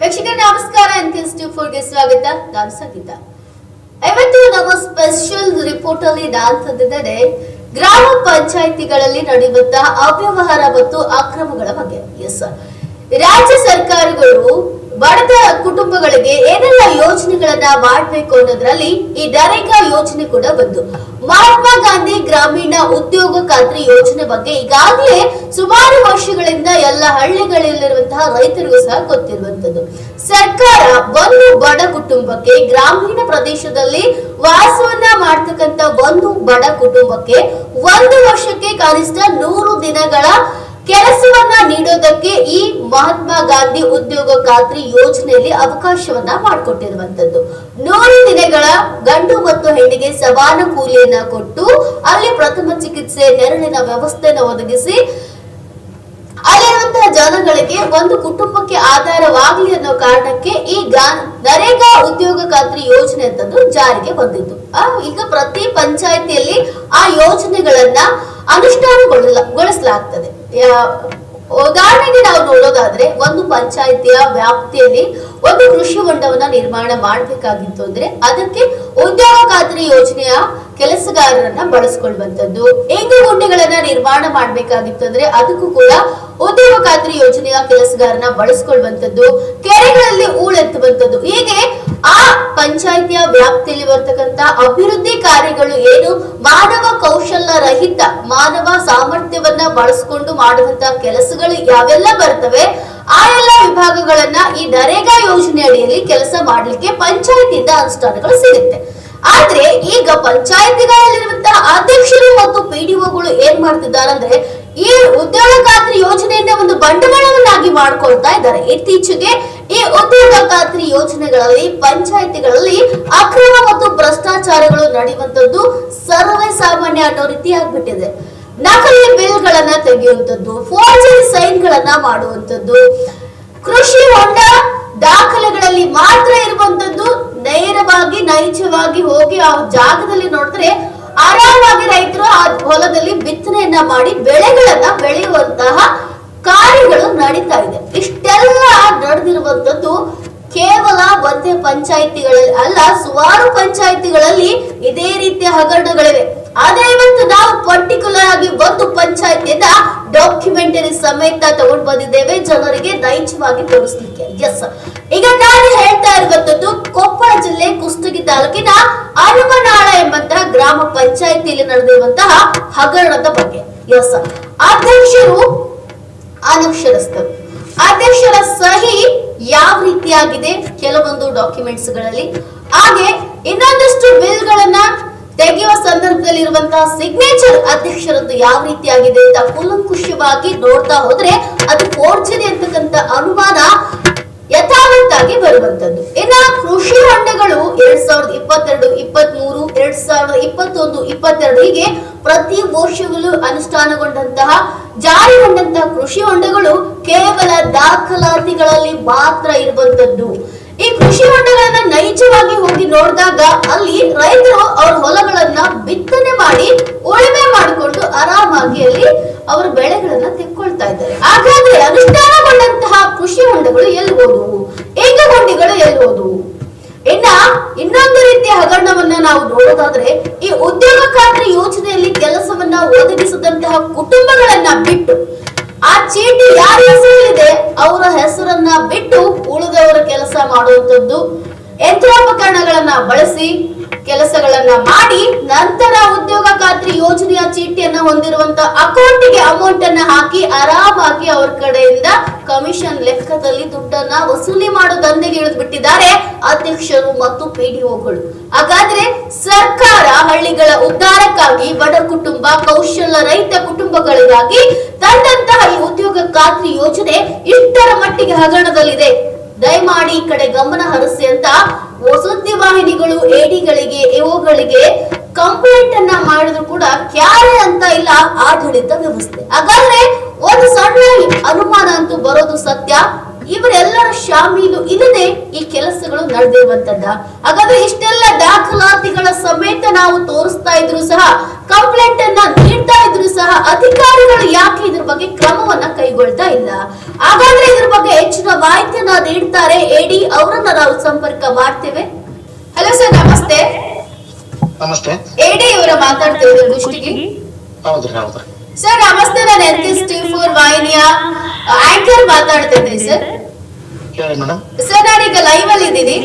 ವೀಕ್ಷಕರ, ನಮಸ್ಕಾರ. ಫೋರ್ಗೆ ಸ್ವಾಗತ. ನಾನು ಸಂಗೀತ. ಇವತ್ತು ನಮ್ಮ ಸ್ಪೆಷಲ್ ರಿಪೋರ್ಟ್ ಅಲ್ಲಿ ನಾನು ತಂದಿದ್ದೇನೆ. ಗ್ರಾಮ ಪಂಚಾಯಿತಿಗಳಲ್ಲಿ ನಡೆಯುವಂತಹ ಅವ್ಯವಹಾರ ಮತ್ತು ಅಕ್ರಮಗಳ ಬಗ್ಗೆ. ಎಸ್ ರಾಜ್ಯ ಸರ್ಕಾರಗಳು ಬಡದ ಕುಟುಂಬಗಳಿಗೆ ಏನೆಲ್ಲ ಯೋಜನೆಗಳನ್ನ ಮಾಡಬೇಕು ಅನ್ನೋದ್ರಲ್ಲಿ ಈ ನರೇಗಾ ಯೋಜನೆ ಕೂಡ ಬಂತು ಮಹಾತ್ಮ ಗಾಂಧಿ ಗ್ರಾಮೀಣ ಉದ್ಯೋಗ ಖಾತ್ರಿ ಯೋಜನೆ ಬಗ್ಗೆ ಈಗಾಗಲೇ ಸುಮಾರು ವರ್ಷಗಳಿಂದ ಎಲ್ಲ ಹಳ್ಳಿಗಳಲ್ಲಿರುವಂತಹ ರೈತರಿಗೂ ಸಹ ಗೊತ್ತಿರುವಂತದ್ದು ಸರ್ಕಾರ ಒಂದು ಬಡ ಕುಟುಂಬಕ್ಕೆ ಗ್ರಾಮೀಣ ಪ್ರದೇಶದಲ್ಲಿ ವಾಸವನ್ನ ಮಾಡ್ತಕ್ಕಂತ ಒಂದು ಬಡ ಕುಟುಂಬಕ್ಕೆ ಒಂದು ವರ್ಷಕ್ಕೆ ಕನಿಷ್ಠ ನೂರು ದಿನಗಳ ಕೆಲಸವನ್ನ ನೀಡೋದಕ್ಕೆ ಈ ಮಹಾತ್ಮ ಗಾಂಧಿ ಉದ್ಯೋಗ ಖಾತ್ರಿ ಯೋಜನೆಯಲ್ಲಿ ಅವಕಾಶವನ್ನ ಮಾಡಿಕೊಟ್ಟಿರುವಂತದ್ದು. ನೂರು ದಿನಗಳ ಗಂಡು ಮತ್ತು ಹೆಣ್ಣಿಗೆ ಸಮಾನ ಕೂಲಿಯನ್ನ ಕೊಟ್ಟು ಅಲ್ಲಿ ಪ್ರಥಮ ಚಿಕಿತ್ಸೆ ನೆರಳಿನ ವ್ಯವಸ್ಥೆಯನ್ನು ಒದಗಿಸಿ ಅಲ್ಲಿರುವಂತಹ ಜನಗಳಿಗೆ ಒಂದು ಕುಟುಂಬಕ್ಕೆ ಆಧಾರವಾಗಲಿ ಅನ್ನೋ ಕಾರಣಕ್ಕೆ ಈ ನರೇಗಾ ಉದ್ಯೋಗ ಖಾತ್ರಿ ಯೋಜನೆ ಅಂತಂದು ಜಾರಿಗೆ ಬಂದಿತ್ತು. ಈಗ ಪ್ರತಿ ಪಂಚಾಯತಿಯಲ್ಲಿ ಆ ಯೋಜನೆಗಳನ್ನ ಅನುಷ್ಠಾನಗೊಳಿಸಲಾಗ್ತದೆ ಉದಾಹರಣೆಗೆ ನಾವು ನೋಡೋದಾದ್ರೆ ಒಂದು ಪಂಚಾಯಿತಿಯ ವ್ಯಾಪ್ತಿಯಲ್ಲಿ ಒಂದು ಕೃಷಿ ಹೊಂಡವನ್ನ ನಿರ್ಮಾಣ ಮಾಡಬೇಕಾಗಿತ್ತು ಅಂದ್ರೆ ಅದಕ್ಕೆ ಉದ್ಯೋಗ ಖಾತ್ರಿ ಯೋಜನೆಯ ಕೆಲಸಗಾರರನ್ನ ಬಳಸ್ಕೊಳ್ಳುವಂತದ್ದು ಇಂಗು ಗುಂಡಿಗಳನ್ನ ನಿರ್ಮಾಣ ಮಾಡ್ಬೇಕಾಗಿತ್ತು ಅಂದ್ರೆ ಅದಕ್ಕೂ ಕೂಡ ಉದ್ಯೋಗ ಖಾತ್ರಿ ಯೋಜನೆಯ ಕೆಲಸಗಾರನ ಬಳಸ್ಕೊಳ್ಳುವಂತದ್ದು ಕೆರೆಗಳಲ್ಲಿ ಹೂಳೆತ್ತುವಂತದ್ದು ಹೀಗೆ ಆ ಪಂಚಾಯಿತಿಯ ವ್ಯಾಪ್ತಿಯಲ್ಲಿ ಬರ್ತಕ್ಕಂತ ಅಭಿವೃದ್ಧಿ ಕಾರ್ಯಗಳು ಏನು? ಮಾನವ ಕೌಶಲ್ಯ ರಹಿತ ಮಾನವ ಸಾಮರ್ಥ್ಯವನ್ನ ಬಳಸ್ಕೊಂಡು ಮಾಡುವಂತ ಕೆಲಸಗಳು ಯಾವೆಲ್ಲ ಬರ್ತವೆ? ಆ ಎಲ್ಲ ವಿಭಾಗಗಳನ್ನ ಈ ನರೇಗಾ ಯೋಜನೆ ಅಡಿಯಲ್ಲಿ ಕೆಲಸ ಮಾಡಲಿಕ್ಕೆ ಪಂಚಾಯಿತಿಯಿಂದ ಅನುಷ್ಠಾನಗಳು ಸಿಗುತ್ತೆ. ಆದ್ರೆ ಈಗ ಪಂಚಾಯತಿಗಳಲ್ಲಿರುವಂತಹ ಅಧ್ಯಕ್ಷರು ಮತ್ತು ಪಿಡಿಒಗಳು ಏನ್ ಮಾಡ್ತಿದ್ದಾರೆ ಅಂದ್ರೆ ಈ ಉದ್ಯೋಗ ಖಾತ್ರಿ ಯೋಜನೆಯನ್ನ ಒಂದು ಬಂಡವಾಳವನ್ನಾಗಿ ಮಾಡ್ಕೊಳ್ತಾ ಇದ್ದಾರೆ. ಇತ್ತೀಚೆಗೆ ಈ ಉದ್ಯೋಗ ಖಾತ್ರಿ ಯೋಜನೆಗಳಲ್ಲಿ, ಪಂಚಾಯಿತಿಗಳಲ್ಲಿ ಅಕ್ರಮ ಮತ್ತು ಭ್ರಷ್ಟಾಚಾರಗಳು ನಡೆಯುವಂತದ್ದು ಸರ್ವೇ ಸಾಮಾನ್ಯ ಅನ್ನೋ ರೀತಿ ಆಗ್ಬಿಟ್ಟಿದೆ. ನಕಲಿ ಬಿಲ್ಗಳನ್ನ ತೆಗೆಯುವಂತದ್ದು ಫೋರ್ಜಿ ಸೈನ್ ಗಳನ್ನ ಮಾಡುವಂತದ್ದು ಕೃಷಿ ಹೊಂಡ ದಾಖಲೆಗಳಲ್ಲಿ ಮಾತ್ರ ಇರುವಂತದ್ದು ನೇರವಾಗಿ, ನೈಜವಾಗಿ ಹೋಗಿ ಆ ಜಾಗದಲ್ಲಿ ನೋಡಿದ್ರೆ ಆರಾಮಾಗಿ ರೈತರು ಆ ಹೊಲದಲ್ಲಿ ಬಿತ್ತನೆಯನ್ನ ಮಾಡಿ ಬೆಳೆಗಳನ್ನ ಬೆಳೆಯುವಂತಹ ಕಾರ್ಯಗಳು ನಡೀತಾ ಇದೆ. ಇಷ್ಟೆಲ್ಲ ನಡೆದಿರುವಂತದ್ದು ಕೇವಲ ಒಂದೇ ಪಂಚಾಯಿತಿಗಳಲ್ಲಿ ಅಲ್ಲ, ಸುಮಾರು ಪಂಚಾಯಿತಿಗಳಲ್ಲಿ ಇದೇ ರೀತಿಯ ಹಗರಣಗಳಿವೆ. ಆದ್ರೆ ಇವತ್ತು ನಾವು ಪರ್ಟಿಕ್ಯುಲರ್ ಆಗಿ ಒಂದು ಪಂಚಾಯತಿಯಿಂದ ಡಾಕ್ಯುಮೆಂಟರಿ ಸಮೇತ ತಗೊಂಡು ಬಂದಿದ್ದೇವೆ. ಜನರಿಗೆ ನೈಜವಾಗಿ ತೋರಿಸ್ಲಿಕ್ಕೆ. ಎಸ್ ಈಗ ನಾನು ಹೇಳ್ತಾ ಇರುವಂತದ್ದು ಕೊಪ್ಪಳ ಜಿಲ್ಲೆ ಕುಷ್ಟಗಿ ತಾಲೂಕಿನ ಅರಮನಾಳ ಎಂಬಂತಹ ಗ್ರಾಮ ಪಂಚಾಯಿತಿಯಲ್ಲಿ ನಡೆದಿರುವಂತಹ ಹಗರಣದ ಬಗ್ಗೆ. ಎಸ್ ಅಧ್ಯಕ್ಷರು ಅನಕ್ಷರಸ್ಥರು ಅಧ್ಯಕ್ಷರ ಸಹಿ ಯಾವ ರೀತಿಯಾಗಿದೆ ಕೆಲವೊಂದು ಡಾಕ್ಯುಮೆಂಟ್ಸ್ಗಳಲ್ಲಿ ಹಾಗೆ ಇನ್ನೊಂದಷ್ಟು ಬಿಲ್ ಗಳನ್ನ ತೆಗೆಯುವ ಸಂದರ್ಭದಲ್ಲಿ ಇರುವಂತಹ ಸಿಗ್ನೇಚರ್ ಅಧ್ಯಕ್ಷರದ್ದು ಯಾವ ರೀತಿಯಾಗಿದೆ ಅಂತ ಕೂಲಂಕುಷವಾಗಿ ನೋಡ್ತಾ ಹೋದ್ರೆ ಅದು ಫೋರ್ಜರಿ ಅಂತಕ್ಕಂಥ ಅನುಮಾನ ಯಥಾವತ್ತಾಗಿ ಬರುವಂತದ್ದು ಇನ್ನ ಕೃಷಿ ಹೊಂಡಗಳು ಎರಡ್ ಸಾವಿರದ ಇಪ್ಪತ್ತೆರಡು ಇಪ್ಪತ್ತ್ ಮೂರು ಎರಡ್ ಸಾವಿರದ ಇಪ್ಪತ್ತೊಂದು, ಇಪ್ಪತ್ತೆರಡು ಹೀಗೆ ಪ್ರತಿ ವರ್ಷಗಳು ಅನುಷ್ಠಾನಗೊಂಡಂತಹ ಜಾರಿಗೊಂಡಂತಹ ಕೃಷಿ ಹೊಂಡಗಳು ಕೇವಲ ದಾಖಲಾತಿಗಳಲ್ಲಿ ಮಾತ್ರ ಇರುವಂತದ್ದು ಈ ಕೃಷಿ ಹೊಂಡಗಳನ್ನ ನೈಜವಾಗಿ ಹೋಗಿ ನೋಡಿದಾಗ ಅಲ್ಲಿ ರೈತರು ಅವ್ರ ಹೊಲಗಳನ್ನ ಬಿತ್ತನೆ ಮಾಡಿ ಉಳುಮೆ ಮಾಡಿಕೊಂಡು ಆರಾಮಾಗಿ ಅಲ್ಲಿ ಅವ್ರ ಬೆಳೆಗಳನ್ನ ತೆಕ್ಕೊಳ್ತಾ ಇದ್ದಾರೆ. ಹಾಗಾದ್ರೆ ಅನುಷ್ಠಾನಗೊಂಡಂತಹ ಕೃಷಿ ಹೊಂಡಗಳು ಎಲ್ಲಿ ಹೋದವು? ಏಕಗೊಂಡಿಗಳು ಎಲ್ಲಿ ಇನ್ನ ಇನ್ನೊಂದು ರೀತಿಯ ಹಗರಣವನ್ನ ನಾವು ನೋಡೋದಾದ್ರೆ ಈ ಉದ್ಯೋಗ ಖಾತ್ರಿ ಯೋಜನೆಯಲ್ಲಿ ಕೆಲಸವನ್ನ ಒದಗಿಸಿದಂತಹ ಕುಟುಂಬಗಳನ್ನ ಬಿಟ್ಟು ಆ ಚೀಟಿ ಯಾರ ಹೆಸರಲ್ಲಿದೆ ಅವರ ಹೆಸರನ್ನ ಬಿಟ್ಟು ಉಳಿದವರ ಕೆಲಸ ಮಾಡುವಂತದ್ದು ಯಂತ್ರೋಪಕರಣಗಳನ್ನ ಬಳಸಿ ಕೆಲಸಗಳನ್ನ ಮಾಡಿ ನಂತರ ಉದ್ಯೋಗ ಖಾತ್ರಿ ಯೋಜನೆಯ ಚೀಟಿಯನ್ನ ಹೊಂದಿರುವಂತ ಅಕೌಂಟಿಗೆ ಅಮೌಂಟ್ ಅನ್ನ ಹಾಕಿ ಆರಾಮಾಗಿ ಅವ್ರ ಕಡೆಯಿಂದ ಕಮಿಷನ್ ಲೆಕ್ಕದಲ್ಲಿ ದುಡ್ಡನ್ನ ವಸೂಲಿ ಮಾಡೋ ದಂಧೆಗೆ ಇಳಿದ್ಬಿಟ್ಟಿದ್ದಾರೆ ಅಧ್ಯಕ್ಷರು ಮತ್ತು ಪಿಡಿಒಗಳು ಹಾಗಾದ್ರೆ ಸರ್ಕಾರ ಹಳ್ಳಿಗಳ ಉದ್ಧಾರಕ್ಕಾಗಿ ಬಡ ಕುಟುಂಬ ಕೌಶಲ್ಯ ರೈತ ಕುಟುಂಬಗಳಿಗಾಗಿ ತಂದಂತಹ ಈ ಉದ್ಯೋಗ ಖಾತ್ರಿ ಯೋಜನೆ ಇಷ್ಟರ ಮಟ್ಟಿಗೆ ಹಗರಣದಲ್ಲಿದೆ. ದಯಮಾಡಿ ಈ ಕಡೆ ಗಮನ ಹರಿಸಿ ಅಂತ ಸುದ್ದಿ ವಾಹಿನಿಗಳು ಎಡಿಗಳಿಗೆ ಎಒಗಳಿಗೆ ಕಂಪ್ಲೇಂಟ್ ಅನ್ನ ಮಾಡಿದ್ರು ಕೂಡ ಕ್ಯಾರೆ ಅಂತ ಇಲ್ಲ, ಆಡಳಿತ ವ್ಯವಸ್ಥೆ. ಹಾಗಾದ್ರೆ ಒಂದು ಸಣ್ಣ ಅನುಮಾನ ಅಂತೂ ಬರೋದು ಸತ್ಯ. ಇವರೆಲ್ಲರ ಶಾಮೀಲು ಇಲ್ಲದೆ ಈ ಕೆಲಸಗಳು ನಡೆದಿರುವಂತದ್ದ ಹಾಗಾದ್ರೆ ಇಷ್ಟೆಲ್ಲ ದಾಖಲಾತಿಗಳ ಸಮೇತ ನಾವು ತೋರಿಸ್ತಾ ಇದ್ರು ಸಹ ಕಂಪ್ಲೇಂಟ್ ಅನ್ನ ನೀಡ್ತಾ ಇದ್ರು ಸಹ, ಅಧಿಕಾರಿಗಳು ಯಾಕೆ ಇದ್ರ ಬಗ್ಗೆ ಕ್ರಮವನ್ನ ಕೈಗೊಳ್ತಾ ಇಲ್ಲ? ಹಾಗಾದ್ರೆ ಇದ್ರ ಬಗ್ಗೆ ಹೆಚ್ಚಿನ ಮಾಹಿತಿಯನ್ನ ನೀಡ್ತಾರೆ ಎಡಿ ಅವರನ್ನ ನಾವು ಸಂಪರ್ಕ ಮಾಡ್ತೇವೆ. ಹಲೋ ಸರ್ ನಮಸ್ತೆ. ನಮಸ್ತೆ. ಎಡಿ ಇವರ ಮಾತಾಡ್ತೇವೆ ದೃಷ್ಟಿಗೆ. ಹೌದ್ರಿ ಹೌದ್ರಿ. ಸರ್ ನಮಸ್ತೆ ನಾನು ಎನ್ ಕೆ ಸ್ಟಿ ಫೋರ್ ವಾಹಿನಿಯ ಆಂಕರ್ ಮಾತಾಡ್ತಾ ಇದ್ದೀನಿ ಸರ್. ಹೇಳಿ ಮೇಡಮ್. ಸರ್ ನಾನೀಗ ಲೈವ್ ಅಲ್ಲಿ ಇದ್ದೀನಿ.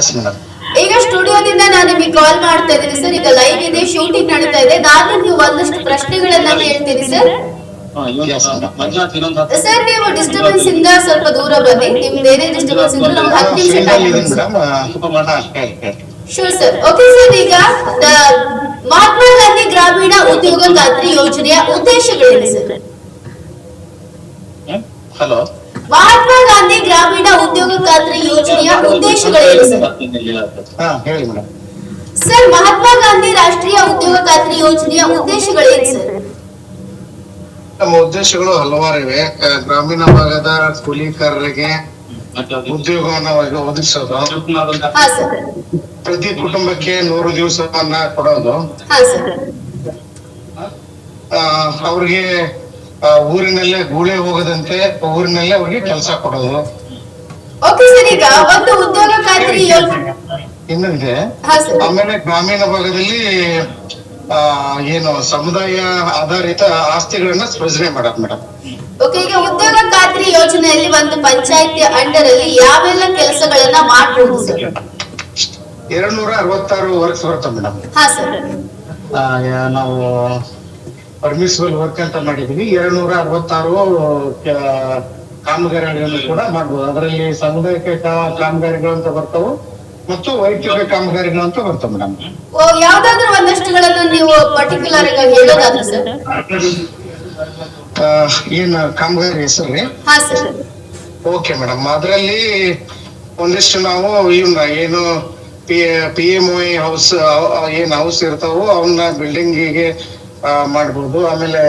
Yes madam. ಈಗ ಸ್ಟುಡಿಯೋದಿಂದ ನಾನು ನಿಮಗೆ ಕಾಲ್ ಮಾಡ್ತಾ ಇದ್ದೀನಿ ಸರ್. ಈಗ ಲೈವ್ ಇದೆ ಶೂಟಿಂಗ್ ನಡೀತಾ ಇದೆ. ನಾನು ನೀವು ಒಂದಷ್ಟು ಪ್ರಶ್ನೆಗಳನ್ನ ಹೇಳ್ತೀನಿ ಸರ್. ಎಸ್ ಮೇಡಮ್ ಮಂಜುನಾಥ್ ಇನ್ನೊಂದು ಹತ್ತು ಸರ್ ನೀವು ಡಿಸ್ಟರ್ಬೆನ್ಸ್ ಇಂದ ಸ್ವಲ್ಪ ದೂರ ಬನ್ನಿ ನಿಮ್ದು ಏನೇ ಡಿಸ್ಟರ್ಬೆನ್ಸ್ ಇದ್ರು ನಮ್ಗೆ ಹತ್ತು ನಿಮಿಷ ಫೀಲ್ಡ್ ಟೈಮ್ ಇದೀನಿ ಮೇಡಮ್ ಸ್ವಲ್ಪ ಮಾಡ ಹೇಳಿ ಹೇಳಿ ಶೂರ್ ಸರ್ ಓಕೆ ಸರ್ ಈಗ ದ- ಮಹಾತ್ಮ ಗಾಂಧಿ ಗ್ರಾಮೀಣ ಉದ್ಯೋಗ ಖಾತ್ರಿ ಯೋಜನೆಯ ಉದ್ದೇಶಗಳೇನು ಸರ್ ಹಲೋ ಮಹಾತ್ಮ ಗಾಂಧಿ ಗ್ರಾಮೀಣ ಉದ್ಯೋಗ ಖಾತ್ರಿ ಯೋಜನೆಯ ಉದ್ದೇಶಗಳೇನು ಸರ್ ಹಾ ಹೇಳಿ ಮೇಡಮ್ ಸರ್ ಮಹಾತ್ಮ ಗಾಂಧಿ ರಾಷ್ಟ್ರೀಯ ಉದ್ಯೋಗ ಖಾತ್ರಿ ಯೋಜನೆಯ ಉದ್ದೇಶಗಳೇನು ಸರ್ ನಮ್ಮ ಉದ್ದೇಶಗಳು ಹಲವಾರು ಇವೆ ಗ್ರಾಮೀಣ ಭಾಗದ ಕೂಲಿಕಾರರಿಗೆ ಉದ್ಯೋಗವನ್ನ ಒದಗಿ- ಒದಗಿಸೋದು. ಪ್ರತಿ ಕುಟುಂಬಕ್ಕೆ ನೂರು ದಿವಸವನ್ನ ಕೊಡೋದು. ಅವ್ರಿಗೆ ಆ, ಊರಿನಲ್ಲೇ ಗೂಳೆ ಹೋಗದಂತೆ ಊರಿನಲ್ಲೇ ಅವ್ರಿಗೆ ಕೆಲಸ ಕೊಡೋದು. ಇನ್ನೊಂದೇ ಸರ್ ಈಗ ಒಂದು ಉದ್ಯೋಗ ಖಾತ್ರಿ ಯೋಜನೆ ಇನ್ನೊಂದಿದೆ ಹಾ ಆಮೇಲೆ ಗ್ರಾಮೀಣ ಭಾಗದಲ್ಲಿ ಏನು ಸಮುದಾಯ ಆಧಾರಿತ ಆಸ್ತಿಗಳನ್ನ ಸೃಜನೆ ಮಾಡ ಮೇಡಮ್. ಓಕೆ ಈಗ ಉದ್ಯೋಗ ಖಾತ್ರಿ ಯೋಜನೆಯಲ್ಲಿ ಒಂದು ಪಂಚಾಯತಿ ಅಂಡರ್ ಅಲ್ಲಿ ಯಾವೆಲ್ಲ ಕೆಲಸಗಳನ್ನ ಮಾಡಬಹುದು ಸರ್ ಎರಡ್ ನೂರ ಅರವತ್ತಾರು ವರ್ಕ್ಸ್ ಬರುತ್ತೆ ಮೇಡಮ್. ಹಾ ಸರ್ ನಾವು ಪರ್ಮಿಸಿಬಲ್ ವರ್ಕ್ ಅಂತ ಮಾಡಿದೀವಿ. ಎರಡ್ ನೂರ ಅರವತ್ತಾರು ಕಾಮಗಾರಿಗಳನ್ನು ಕೂಡ ಮಾಡ್ಬೋದು. ಅದರಲ್ಲಿ ಸಮುದಾಯಕ್ಕೆ ಕಾಮಗಾರಿಗಳು ಅಂತ ಬರ್ತಾವು. ಮತ್ತು ವೈಯಕ್ತಿಕ ಕಾಮಗಾರಿಗಳು ಅಂತ ಬರ್ತವೆ ಮೇಡಮ್. ಯಾವ್ದಾದ್ರು ಒಂದಷ್ಟುಗಳನ್ನು ನೀವು ಪರ್ಟಿಕ್ಯುಲರ್ ಆಗಿ ಹೇಳೋದಾದ್ರೆ ಸರ್? ಏನ್ ಕಾಮಗಾರಿ ಹೆಸರು ಹಾ ಸರ್. ಓಕೆ ಮೇಡಮ್ ಅದರಲ್ಲಿ ಒಂದಿಷ್ಟು ನಾವು ಇವನ್ನ ಏನು P P M I house ಏನ್ ಹೌಸ್ ಇರ್ತಾವೋ ಅವನ್ನ ಬಿಲ್ಡಿಂಗಿಗೆ ಮಾಡ್ಬೋದು. ಆಮೇಲೆ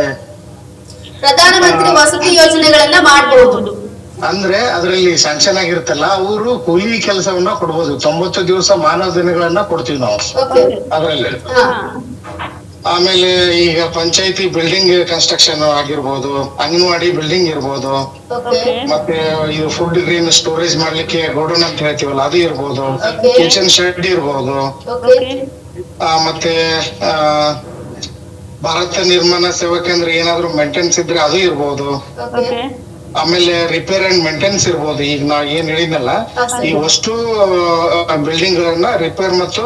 ಪ್ರಧಾನಮಂತ್ರಿ ವಸತಿ ಯೋಜನೆಗಳನ್ನ ಮಾಡಬಹುದು ಅಂದ್ರೆ ಅದರಲ್ಲಿ ಸ್ಯಾಂಕ್ಷನ್ ಆಗಿರುತ್ತಲ್ಲ ಅವರು ಕೂಲಿ ಕೆಲಸವನ್ನ ಕೊಡ್ಬೋದು. ತೊಂಬತ್ತು ದಿವಸ ಮಾನವ ದಿನಗಳನ್ನ ಕೊಡ್ತೀವಿ ನಾವು. ಓಕೆ ಅದರಲ್ಲಿ. ಆಮೇಲೆ ಈಗ ಪಂಚಾಯತಿ ಬಿಲ್ಡಿಂಗ್ ಕನ್ಸ್ಟ್ರಕ್ಷನ್ ಆಗಿರ್ಬೋದು ಅಂಗನವಾಡಿ ಬಿಲ್ಡಿಂಗ್ ಇರ್ಬೋದು ಓಕೆ ಮತ್ತೆ ಇದು ಫುಡ್ ಗ್ರೀನ್ ಸ್ಟೋರೇಜ್ ಮಾಡ್ಲಿಕ್ಕೆ ಗೋಡೌನ್ ಅಂತ ಹೇಳ್ತೀವಲ್ಲ ಅದು ಇರ್ಬೋದು. ಕಿಚನ್ ಶೆಡ್ ಇರ್ಬೋದು. ಓಕೆ ಆ, ಮತ್ತೆ ಆ, ಭಾರತ ನಿರ್ಮಾಣ ಸೇವಾ ಕೇಂದ್ರ ಏನಾದ್ರು ಮೇಂಟೆನ್ಸ್ ಇದ್ರೆ ಅದು ಇರ್ಬೋದು. ಓಕೆ ಆಮೇಲೆ ರಿಪೇರ್ ಅಂಡ್ ಮೇಂಟೆನ್ಸ್ ಇರ್ಬೋದು. ಈಗ ನಾ ಏನ್ ಹೇಳಿದ್ನಲ್ಲ ಈ ಅಷ್ಟು ಬಿಲ್ಡಿಂಗ್ ಗಳನ್ನ ರಿಪೇರ್ ಮತ್ತು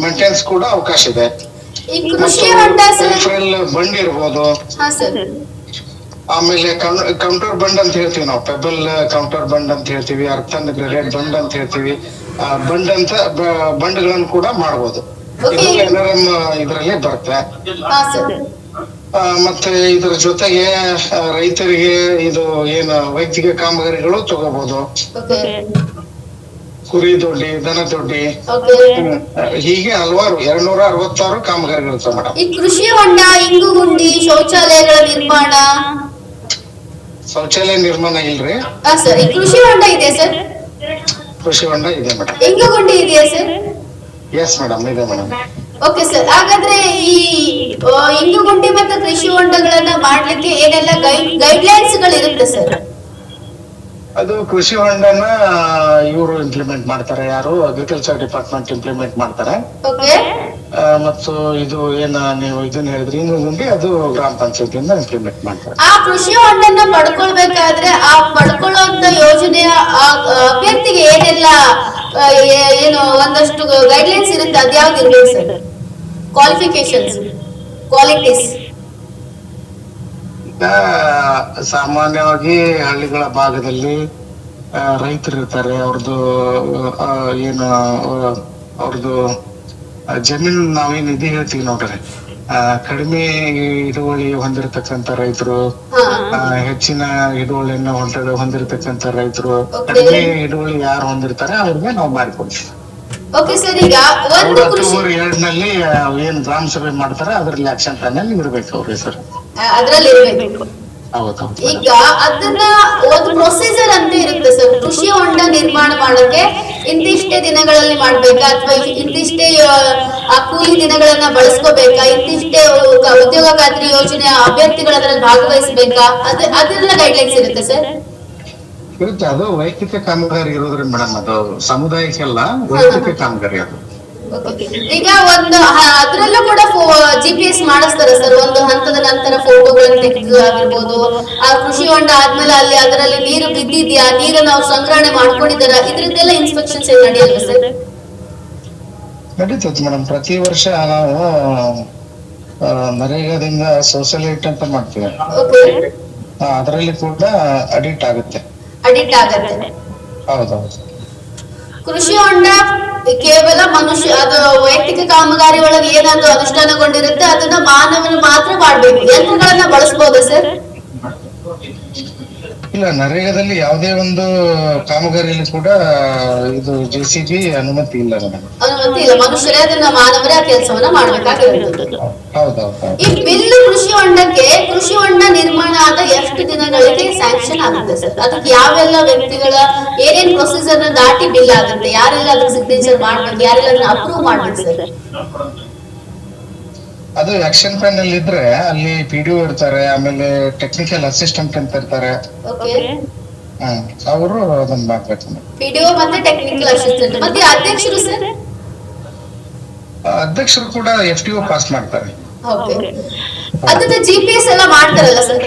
ಮೇಂಟೆನ್ಸ್ ಕೂಡ ಅವಕಾಶ ಇದೆ. ಬಂಡ್ ಇರ್ಬೋದು. ಆಮೇಲೆ ಕೌಂಟರ್ ಬಂಡ್ ಅಂತ ಹೇಳ್ತೀವಿ ನಾವು. ಪೆಬಲ್ ಕೌಂಟರ್ ಬಂಡ್ ಅಂತ ಹೇಳ್ತೀವಿ ಅರ್ಥನ್ ಗ್ರೇಡ್ ಬಂಡ್ ಅಂತ ಹೇಳ್ತೀವಿ. ಆ, ಬಂಡ್ ಅಂತ ಬಂಡ್ ಬಂಡ್ಗಳನ್ನು ಕೂಡ ಮಾಡ್ಬೋದು. ಇದರಲ್ಲಿ ಬರುತ್ತೆ. ಮತ್ತೆ ಇದ್ರ ಜೊತೆಗೆ ರೈತರಿಗೆ ಇದು ಏನು ವೈಯಕ್ತಿಕ ಕಾಮಗಾರಿಗಳು ತಗೋಬಹುದು ಕುರಿ ದೊಡ್ಡಿ ದನ ದೊಡ್ಡಿ. ಹೀಗೆ ಹಲವಾರು ಎರಡ್ ನೂರ ಅರವತ್ತಾರು ಕಾಮಗಾರಿಗಳು ಮೇಡಮ್ ಈ ಕೃಷಿ ಹೊಂಡ ಇಂಗು ಗುಂಡಿ ಶೌಚಾಲಯಗಳ ನಿರ್ಮಾಣ? ಶೌಚಾಲಯ ನಿರ್ಮಾಣ ಇಲ್ರಿ? ಹಾ ಸರ್ ಈ ಕೃಷಿ ಹೊಂಡ ಇದೆ ಸರ್? ಕೃಷಿ ಹೊಂಡ ಇದೆ ಮೇಡಮ್. ಇಂಗು ಗುಂಡಿ ಇದೆಯಾ ಸರ್? ಎಸ್ ಮೇಡಮ್ ಇದೆ ಮೇಡಮ್. ಓಕೆ ಸರ್ ಹಾಗಾದ್ರೆ ಈ ಇಂದು ಗುಂಡಿ ಮತ್ತು ಕೃಷಿ ಹೊಂಡಗಳನ್ನ ಮಾಡ್ಲಿಕ್ಕೆ ಏನೆಲ್ಲ ಗೈಡ್ ಗೈಡ್ಲೈನ್ಸ್ಗಳು ಇರುತ್ತೆ ಸರ್ ಅದು ಕೃಷಿ ಹೊಂಡನ ಇವರು ಇಂಪ್ಲಿಮೆಂಟ್ ಮಾಡ್ತಾರೆ ಯಾರು? ಅಗ್ರಿಕಲ್ಚರ್ ಡಿಪಾರ್ಟ್ಮೆಂಟ್ ಇಂಪ್ಲಿಮೆಂಟ್ ಮಾಡ್ತಾರೆ. ಮತ್ತು ಇದು ಏನ ನೀವು ಇದನ್ನ ಹೇಳಿದ್ರಿ ಇನ್ನೊಂದು ಅದು ಗ್ರಾಮ ಪಂಚಾಯತಿಯಿಂದ ಇಂಪ್ಲಿಮೆಂಟ್ ಮಾಡ್ತಾರೆ. ಆ ಕೃಷಿ ಹೊಂಡನ್ನ ಪಡ್ಕೊಳ್ಬೇಕಾದ್ರೆ ಆ ಪಡ್ಕೊಳ್ಳುವಂತ ಯೋಜನೆಯ ಅಭ್ಯರ್ಥಿಗೆ ಏನೆಲ್ಲ ಏನು ಒಂದಷ್ಟು ಗೈಡ್ಲೈನ್ಸ್ ಇರುತ್ತೆ ಅದ್ಯಾವ್ದು ಇರ್ಬೇಕು ಸರ್ ಕ್ವಾಲಿಫಿಕೇಶನ್ಸ್ ಕ್ವಾಲಿಟೀಸ್ ಸಾಮಾನ್ಯವಾಗಿ ಹಳ್ಳಿಗಳ ಭಾಗದಲ್ಲಿ ರೈತರು ಇರ್ತಾರೆ. ಅವ್ರದ್ದು ಏನು ಅವ್ರದ್ದು ಜಮೀನು ನಾವೇನ್ ಇದು ಹೇಳ್ತೀವಿ ನೋಡ್ರಿ. ಆ, ಕಡಿಮೆ ಹಿಡುವಳಿ ಹೊಂದಿರತಕ್ಕಂತ ರೈತರು ಹೆಚ್ಚಿನ ಹಿಡುವಳಿಯನ್ನ ಹೊಂದ ಹೊಂದಿರತಕ್ಕಂತ ರೈತರು. ಕಡಿಮೆ ಹಿಡುವಳಿ ಯಾರು ಹೊಂದಿರ್ತಾರೆ ಅವ್ರಿಗೆ ನಾವು ಮಾಡಿಕೊಡ್ತೀವಿ ಓಕೆ ಸರ್ ಈಗ ಒಂದು ಕೃಷಿ ಎರಡ್ನಲ್ಲಿ ಏನ್ ಗ್ರಾಮ ಸಭೆ ಮಾಡ್ತಾರೆ ಅದ್ರಲ್ಲಿ ಆಕ್ಷನ್ ಪ್ಲಾನ್ ಅಲ್ಲಿ ಇರ್ಬೇಕು ಅವ್ರ ಸರ್ ಅದ್ರಲ್ಲಿ ಇರ್ಬೇಕು. ಈಗ ಅದನ್ನ ಒಂದು ಪ್ರೊಸೀಜರ್ ಅಂತ ಇರುತ್ತೆ ಸರ್ ಕೃಷಿ ಹೊಂಡ ನಿರ್ಮಾಣ ಮಾಡಕ್ಕೆ ಇಂತಿಷ್ಟೇ ದಿನಗಳಲ್ಲಿ ಮಾಡ್ಬೇಕಾ? ಅಥವಾ ಇಂತಿಷ್ಟೇ ಆ, ಕೂಲಿ ದಿನಗಳನ್ನ ಬಳಸ್ಕೋಬೇಕಾ? ಇಂತಿಷ್ಟೇ ಉದ್ಯೋಗ ಖಾತ್ರಿ ಯೋಜನೆ ಅಭ್ಯರ್ಥಿಗಳ ಅದರಲ್ಲಿ ಭಾಗವಹಿಸ್ಬೇಕಾ? ಅದ ಅದೆಲ್ಲ ಗೈಡ್ಲೈನ್ಸ್ ಇರುತ್ತೆ ಸರ್ ಅದು ವೈಯಕ್ತಿಕ ಕಾಮಗಾರಿ ಇರೋದ್ರಿ ಮೇಡಮ್ ಅದು ಸಮುದಾಯಕ್ಕೆಲ್ಲ ವೈಯಕ್ತಿಕ ಕಾಮಗಾರಿ ಅದು. ಈಗ ಒಂದು ಅದ್ರಲ್ಲೂ ಕೂಡ ಜಿ ಪಿ ಎಸ್ ಮಾಡಿಸ್ತಾರೆ ಸರ್. ಒಂದು ಹಂತದ ನಂತರ ಫೋಟೋ ಆಗಿರ್ಬೋದು ಆ ಕೃಷಿ ಹೊಂಡ ಆದ್ಮೇಲೆ ಅಲ್ಲಿ ಅದರಲ್ಲಿ ನೀರು ಬಿದ್ದಿದ್ಯಾ ನೀರನ್ನ ನಾವು ಸಂಗ್ರಹಣೆ ಮಾಡ್ಕೊಂಡಿದಾರ ಇದ್ರದ್ದೆಲ್ಲ ಇನ್ಸ್ಪೆಕ್ಷನ್ಸ್ ಏನ್ ನಡೆಯಲ್ಲ ಸರ್? ನಡೀತೈತಿ ಮೇಡಮ್. ಪ್ರತಿ ವರ್ಷ ನಾವು ನರೇಗಾದಿಂದ ಸೋಷಿಯಲ್ ಏಟ್ ಅಂತ ಮಾಡ್ತೀವಿ. ಅದರಲ್ಲಿ ಕೂಡ ಅಡಿಟ್ ಆಗುತ್ತೆ. ಅಡಿಟ್ ಆಗತ್ತೆ. ಕೃಷಿ ಹೊಂಡ ಕೇವಲ ಮನುಷ್ಯ ಅದು ವೈಯಕ್ತಿಕ ಕಾಮಗಾರಿ ಒಳಗೆ ಏನಾದ್ರು ಅನುಷ್ಠಾನಗೊಂಡಿರುತ್ತೆ ಅದನ್ನ ಮಾನವನು ಮಾತ್ರ ಮಾಡ್ಬೇಕು. ಯಂತ್ರಗಳನ್ನ ಬಳಸಬಹುದಾ ಸರ್? ಇಲ್ಲ ನರೇಗಾದಲ್ಲಿ ಯಾವುದೇ ಒಂದು ಕಾಮಗಾರಿಯಲ್ಲಿ ಕೂಡ ಇದು ಜೆ ಸಿ ಬಿ ಅನುಮತಿ ಇಲ್ಲ ಮೇಡಮ್ ಅನುಮತಿ ಇಲ್ಲ. ಮನುಷ್ಯರೇ ಅದನ್ನ ಮಾನವರೇ ಆ ಕೆಲಸವನ್ನ ಮಾಡ್ಬೇಕಾಗಿರುತ್ತದೆ ಹೌದೌದು ಈ ಬಿಲ್ ಕೃಷಿ ಹೊಂಡಕ್ಕೆ ಕೃಷಿ ಹೊಂಡ ನಿರ್ಮಾಣ ಆದ ಎಷ್ಟು ದಿನಗಳಿಗೆ ಸ್ಯಾಂಕ್ಷನ್ ಆಗುತ್ತೆ ಸರ್? ಅದಕ್ಕೆ ಯಾವೆಲ್ಲ ವ್ಯಕ್ತಿಗಳ ಏನೇನ್ ಪ್ರೊಸೀಜರ್ನ ದಾಟಿ ಬಿಲ್ ಆಗುತ್ತೆ? ಯಾರೆಲ್ಲ ಅದ್ರ ಸಿಗ್ನೇಚರ್ ಮಾಡ್ಬೇಕು? ಯಾರೆಲ್ಲ ಅದನ್ನ ಅಪ್ರೂವ್ ಮಾಡ್ಬೇಕು ಸರ್? ಅದು ಆಕ್ಷನ್ ಪ್ಲಾನ್ ಅಲ್ಲಿ ಇದ್ರೆ ಅಲ್ಲಿ ಪಿ ಡಿ ಇರ್ತಾರೆ ಆಮೇಲೆ ಟೆಕ್ನಿಕಲ್ ಅಸಿಸ್ಟೆಂಟ್ ಅಂತ ಇರ್ತಾರೆ. ಓಕೆ ಅವರು ಅದನ್ನ ಮಾಡ್ಬೇಕು ಮೇಡಮ್ ಪಿಡಿಒ ಮತ್ತೆ ಟೆಕ್ನಿಕಲ್ ಅಸಿಸ್ಟೆಂಟ್ ಮತ್ತೆ ಅಧ್ಯಕ್ಷರು ಸರ್? ಅಧ್ಯಕ್ಷರು ಕೂಡ ಎಫ್ ಟಿ ಒ ಪಾಸ್ ಮಾಡ್ತಾರೆ. ಓಕೆ ಅದನ್ನ ಜಿ ಪಿ ಎಸ್ ಎಲ್ಲ ಮಾಡ್ತಾರಲ್ಲ ಸರ್?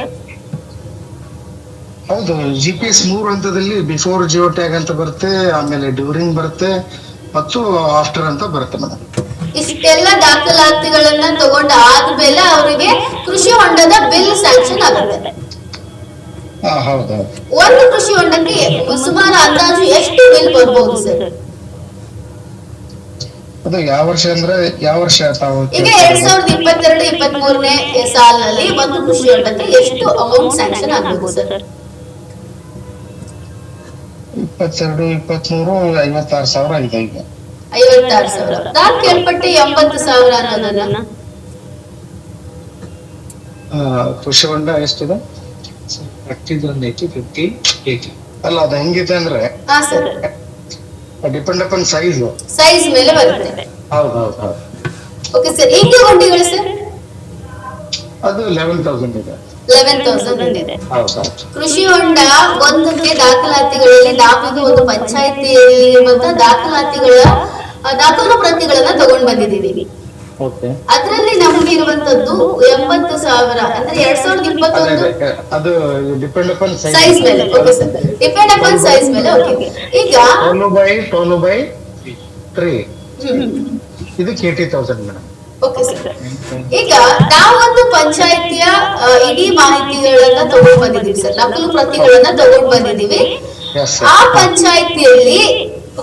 ಹೌದು ಜಿ ಪಿ ಎಸ್ ಮೂರು ಹಂತದಲ್ಲಿ ಬಿಫೋರ್ ಜಿಯೋ ಟ್ಯಾಗ್ ಅಂತ ಬರುತ್ತೆ ಆಮೇಲೆ ಡ್ಯೂರಿಂಗ್ ಬರುತ್ತೆ ಮತ್ತು ಆಫ್ಟರ್ ಅಂತ ಬರುತ್ತೆ ಮೇಡಮ್ ಇಷ್ಟೆಲ್ಲ ದಾಖಲಾತಿಗಳನ್ನ ತಗೊಂಡ ಆದ್ಮೇಲೆ ಅವರಿಗೆ ಕೃಷಿ ಹೊಂಡದ ಬಿಲ್ ಸ್ಯಾಂಕ್ಷನ್ ಆಗುತ್ತೆ. ಒಂದು ಕೃಷಿ ಹೊಂಡಕ್ಕೆ ಸುಮಾರು ಅಂದಾಜು ಎಷ್ಟು ಬಿಲ್ ಬರ್ಬೋದು ಸರ್? ಅದು ಯಾವ ವರ್ಷ ಅಂದ್ರೆ ಯಾವ ವರ್ಷ ತಾವು ಈಗ ಎರಡ್ ಸಾವಿರದ ಇಪ್ಪತ್ತೆರಡು ಇಪ್ಪತ್ತ್ ಮೂರನೇ ಸಾಲಿನಲ್ಲಿ ಒಂದು ಕೃಷಿ ಹೊಂಡಕ್ಕೆ ಎಷ್ಟು ಅಮೌಂಟ್ ಸ್ಯಾಂಕ್ಷನ್ ಆಗ್ಬೇಕು ಸರ್? ಇಪ್ಪತ್ತೆರಡು ಇಪ್ಪತ್ಮೂರು ಐವತ್ತಾರು ಸಾವಿರ ಆಗಿದೆ ಈಗ. ಐವತ್ತಾರು ಸಾವಿರ. ನಾನ್ ಕೇಳ್ಪಟ್ಟೆ ಎಂಬತ್ತು ಸಾವಿರ ಅನ್ನೋದನ್ನ. ಹೊಂಡ ಎಷ್ಟಿದೆ? ಪ್ರತಿದೊಂದು ಐತಿ ಫಿಫ್ಟಿ ಏಯ್ಟಿ ಅಲ್ಲ ಅದು ಹೆಂಗಿದೆ ಅಂದ್ರೆ ಹಾ sir. Depend upon size size ಮೇಲೆ ಬರುತ್ತೆ. ಹೌದು ಹೌದು ಹೌದು. ಓಕೆ ಸರ್ ಹೆಂಗೆ ಹೊಂಡಿಗಳು ಸರ್ ಅದು ಲೆವೆನ್ ತೌಸಂಡ್ ಇದೆ. ಲೆವೆನ್ ತೌಸಂಡ್ ಇದೆ. ಕೃಷಿ ಹೊಂಡ ಒಂದಕ್ಕೆ ದಾಖಲಾತಿಗಳಲ್ಲಿ ನಾವೀಗ ಒಂದು ಪಂಚಾಯತಿಯಲ್ಲಿ ಇರುವಂತಹ ದಾಖಲಾತಿಗಳ ದಾಖಲು ಪ್ರತಿಗಳನ್ನ ತಗೊಂಡ್ ಬಂದಿದ್ದೀವಿ. ಓಕೆ ಅದರಲ್ಲಿ ನಮ್ಗೆ ಇರುವಂತದ್ದು ಎಂಬತ್ತು ಸಾವಿರ ಅಂದ್ರೆ ಎರಡ್ ಸಾವಿರದ ಇಪ್ಪತ್ತೊಂದು ಅದು ಡಿಪೆಂಡ್ ಅಪನ್ ಸೈಜ್ ಮೇಲೆ okay sir depend upon size ಮೇಲೆ ಓಕೆ ಈಗ two by two by three ಇದು ತೌಸಂಡ್ ಮೇಡಮ್ ಓಕೆ ಸರ್ ಈಗ ನಾವೊಂದು ಪಂಚಾಯತಿಯ ಇಡೀ ಮಾಹಿತಿಗಳನ್ನ ತಗೊಂಡ್ ಬಂದಿದೀವಿ ಸರ್ ನಕಲು ಪ್ರತಿಗಳನ್ನ ತಗೊಂಡ್ ಬಂದಿದೀವಿ ಎಸ್ ಆ ಪಂಚಾಯತಿಯಲ್ಲಿ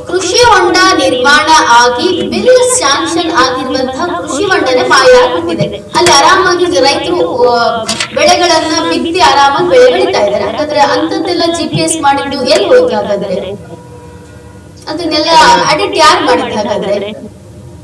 ಕೃಷಿ ಹೊಂಡ ನಿರ್ಮಾಣ ಆಗಿ ಬಿಲ್ ಸ್ಯಾಂಕ್ಷನ್ ಆಗಿರುವಂತಹ ಕೃಷಿ ಹೊಂಡನೇ ಮಾಯ ಆಗ್ಬಿಟ್ಟಿದೆ ಅಲ್ಲಿ ಆರಾಮಾಗಿ ರೈತರು ಬೆಳೆಗಳನ್ನ ಬಿತ್ತಿ ಆರಾಮಾಗಿ ಬೆಳೆ ಬೆಳಿತಾ ಇದ್ದಾರೆ. ಹಾಗಾದ್ರೆ ಅಂತದ್ದೆಲ್ಲ ಜಿ ಪಿ ಎಸ್ ಮಾಡಿದ್ದು ಎಲ್ಲಿ ಹೋಗಿ ಹಾಗಾದ್ರೆ? ಅದನ್ನೆಲ್ಲ ಅಡಿಟ್ ಯಾರು ಮಾಡಿದ್ದು ಹಾಗಾದ್ರೆ?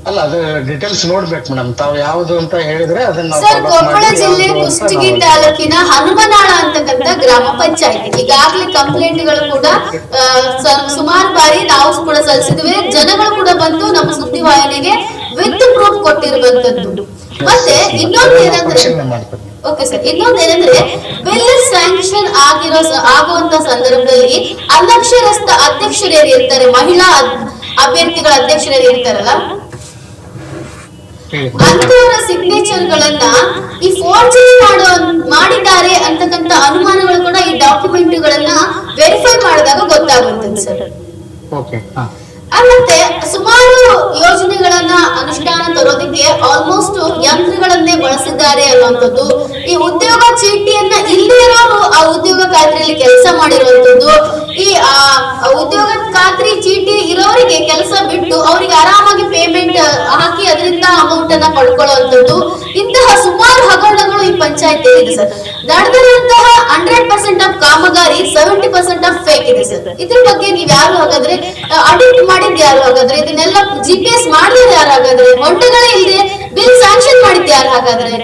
ಅಲ್ಲ ಅದು ಡೀಟೇಲ್ಸ್ ನೋಡ್ಬೇಕು ಮೇಡಮ್ ತಾವು ಯಾವ್ದು ಅಂತ ಹೇಳಿದ್ರೆ ಅದನ್ನ ನಾವು ಸರ್ follow ಕೊಪ್ಪಳ ಮಾಡಿ ಜಿಲ್ಲೆ ಯಾವ್ದು ಅಂತ ಕುಷ್ಟಗಿ ನಾವು- ತಾಲೂಕಿನ ಹನುಮನಾಳ ಅಂತಕ್ಕಂಥ ಗ್ರಾಮ ಪಂಚಾಯತಿ. ಈಗಾಗಲೇ ಕಂಪ್ಲೇಂಟ್ಗಳು ಕೂಡ ಆ, ಸ- ಸುಮಾರು ಬಾರಿ ನಾವು ಕೂಡ ಸಲ್ಲಿಸಿದ್ವಿ. ಜನಗಳು ಕೂಡ ಬಂದು ನಮ್ಮ ಸುದ್ದಿವಾಹಿನಿಗೆ ವಿತ್ ಪ್ರೂಫ್ ಕೊಟ್ಟಿರುವಂತದ್ದು. ಮತ್ತೆ ಇನ್ನೊಂದು ಏನಂದ್ರೆ ಪರಿಶೀಲನೆ ಮಾಡ್ಬೇಕು ಓಕೆ ಸರ್ ಇನ್ನೊಂದು ಏನಂದ್ರೆ ಬಿಲ್ ಸ್ಯಾಂಕ್ಷನ್ ಆಗಿರೋ ಸ- ಆಗುವಂತ ಸಂದರ್ಭದಲ್ಲಿ ಅನಕ್ಷರಸ್ಥ ಅಧ್ಯಕ್ಷರೇರಿರ್ತಾರೆ ಮಹಿಳಾ ಅದ್- ಅಭ್ಯರ್ಥಿಗಳ ಇರ್ತಾರಲ್ಲ? ಹೇಳಿ. ಅಂತವರ ಸಿಗ್ನೇಚರ್ ಗಳನ್ನ ಈ ಫೋರ್ಜರಿ ಮಾಡೋ ಮಾಡಿದ್ದಾರೆ ಅಂತಕ್ಕಂಥ ಅನುಮಾನಗಳು ಕೂಡ ಈ ಡಾಕ್ಯುಮೆಂಟ್ ಗಳನ್ನ ವೆರಿಫೈ ಮಾಡಿದಾಗ ಗೊತ್ತಾಗುತ್ತೆ ಸರ್. ಓಕೆ ಮತ್ತೆ ಸುಮಾರು ಯೋಜನೆಗಳನ್ನ ಅನುಷ್ಠಾನ ತರೋದಕ್ಕೆ ಆಲ್ಮೋಸ್ಟ್ ಯಂತ್ರಗಳನ್ನೇ ಬಳಸಿದ್ದಾರೆ ಅನ್ನುವಂಥದ್ದು ಈ ಉದ್ಯೋಗ ಚೀಟಿಯನ್ನ ಇಲ್ಲಿ ಇರೋರು ಆ ಉದ್ಯೋಗ ಖಾತ್ರಿಯಲ್ಲಿ ಕೆಲಸ ಮಾಡಿರುವಂತದ್ದು ಈ ಉದ್ಯೋಗ ಖಾತ್ರಿ ಚೀಟಿ ಇರೋರಿಗೆ ಕೆಲಸ ಬಿಟ್ಟು ಅವರಿಗೆ ಅದರಿಂದ ಪಡ್ಕೊಳ್ಳುವಂಥದ್ದು ಇಂತಹ ಸುಮಾರು ಹಗರಣಗಳು ಈ ಪಂಚಾಯತ್ ಇದೆ, ಸರ್. ನಡೆದಿರುವಂತಹ ಹಂಡ್ರೆಡ್ ಪರ್ಸೆಂಟ್ ಆಫ್ ಕಾಮಗಾರಿ ಸೆವೆಂಟಿ ಪರ್ಸೆಂಟ್ ಆಫ್ ಫೇಕ್ ಇದೆ, ಸರ್. ಇದ್ರ ಬಗ್ಗೆ ನೀವ್ ಯಾರು ಹಾಗಾದ್ರೆ ಅಡಿಟ್ ಮಾಡಿದ್ ಯಾರು ಹಾಗಾದ್ರೆ, ಇದನ್ನೆಲ್ಲ ಜಿ ಪಿ ಎಸ್ ಮಾಡಿದ್ ಯಾರು ಹಾಗಾದ್ರೆ ಹೊಂಟಗಳೇ ಇಲ್ಲದೆ ಬಿಲ್ ಸ್ಯಾಂಕ್ಷನ್ ಮಾಡಿದ್ ಯಾರು ಹಾಗಾದ್ರೆ?